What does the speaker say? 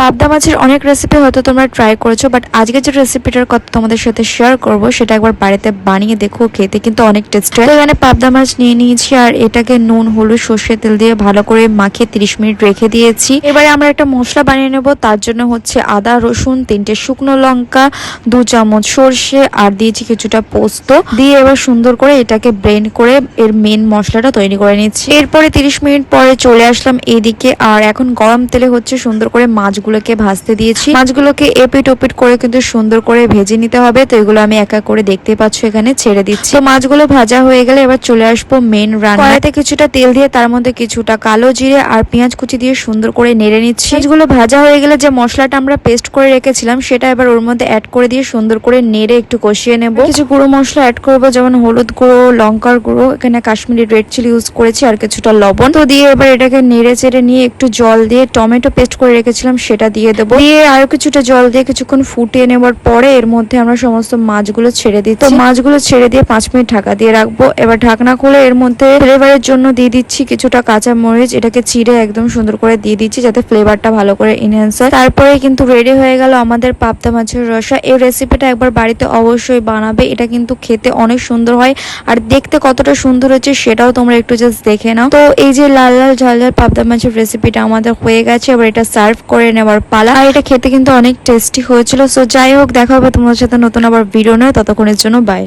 পাবদা মাছের অনেক রেসিপি হয়তো তোমরা ট্রাই করেছ বাট আজকে যে রেসিপিটার কথা তোমাদের সাথে শেয়ার করব, সেটা একবার বাড়িতে বানিয়ে দেখো, খেতে কিন্তু অনেক টেস্ট হয়। এখানে পাবদা মাছ নিয়ে নিয়েছি, আর এটাকে নুন, হলুদ সর্ষে তেল দিয়ে ভালো করে মাখিয়ে 30 মিনিট রেখে দিয়েছি। এবারে আমরা একটা মশলা বানিয়ে নেব, তার জন্য হচ্ছে আদা, রসুন, তিনটে শুকনো লঙ্কা, দু চামচ সর্ষে, আর দিয়েছি কিছুটা পোস্ত। দিয়ে এবার সুন্দর করে এটাকে ব্লেন্ড করে এর মেন মশলাটা তৈরি করে নিচ্ছি। এরপরে 30 মিনিট পরে চলে আসলাম এইদিকে আর এখন গরম তেলে হচ্ছে সুন্দর করে মাছগুলোকে ভাজতে দিয়েছি। মাছগুলোকে এপিট ওপিট করে কিন্তু সুন্দর করে ভেজে নিতে হবে। তো এগুলো আমি একা করে দেখতে পাচ্ছ এখানে, ছেড়ে দিচ্ছি। তো মাছগুলো ভাজা হয়ে গেলে এবার চলে আসব মেন রান্না কড়াইতে কিছুটা তেল দিয়ে তার মধ্যে কিছুটা কালো জিরে আর পেঁয়াজ কুচি দিয়ে সুন্দর করে নেড়ে নিচ্ছি। মাছগুলো ভাজা হয়ে গেলে যে মশলাটা আমরা পেস্ট করে রেখেছিলাম, সেটা এবার ওর মধ্যে অ্যাড করে দিয়ে সুন্দর করে নেড়ে একটু কষিয়ে নেব। কিছু গুঁড়ো মশলা অ্যাড করব, যেমন হলুদ গুঁড়ো, লঙ্কার গুঁড়ো, এখানে কাশ্মীরি রেড চিলি ইউজ করেছি, আর কিছুটা লবণ। তো দিয়ে এবার এটাকে নেড়ে চেড়ে নিয়ে একটু জল দিয়ে টমেটো পেস্ট করে রেখেছিলাম, সেটা দিয়ে দেবো। দিয়ে আরও কিছুটা জল দিয়ে কিছুক্ষণ ফুটিয়ে নেবার পরে এর মধ্যে আমরা সমস্ত মাছগুলো ছেড়ে দিই তো মাছগুলো ছেড়ে দিয়ে পাঁচ মিনিট ঢাকা দিয়ে রাখব। এবার ঢাকনা খুলে এর মধ্যে ফ্লেভারের জন্য দিয়ে দিচ্ছি কিছুটা কাঁচা মরিচ। এটাকে চিড়ে একদম সুন্দর করে দিয়ে দিচ্ছি যাতে ফ্লেভারটা ভালো করে ইনহ্যান্স হয়। তারপরে কিন্তু রেডি হয়ে গেল আমাদের পাবদা মাছের রসা। এই রেসিপিটা একবার বাড়িতে অবশ্যই বানাবে। এটা কিন্তু খেতে অনেক সুন্দর হয়। আর দেখতে কতটা সুন্দর হচ্ছে সেটাও তোমরা একটু জাস্ট দেখে নাও। তো এই যে লাল লাল ঝাল ঝাল পাবদা মাছের রেসিপিটা আমাদের হয়ে গেছে। এবার এটা সার্ভ করে নেওয়ার পালা। আর এটা খেতে কিন্তু অনেক টেস্টি হয়েছিল। সো যাই হোক, দেখা হবে তোমাদের সাথে নতুন আবার ভিডিও নয়। ততক্ষণের জন্য বাই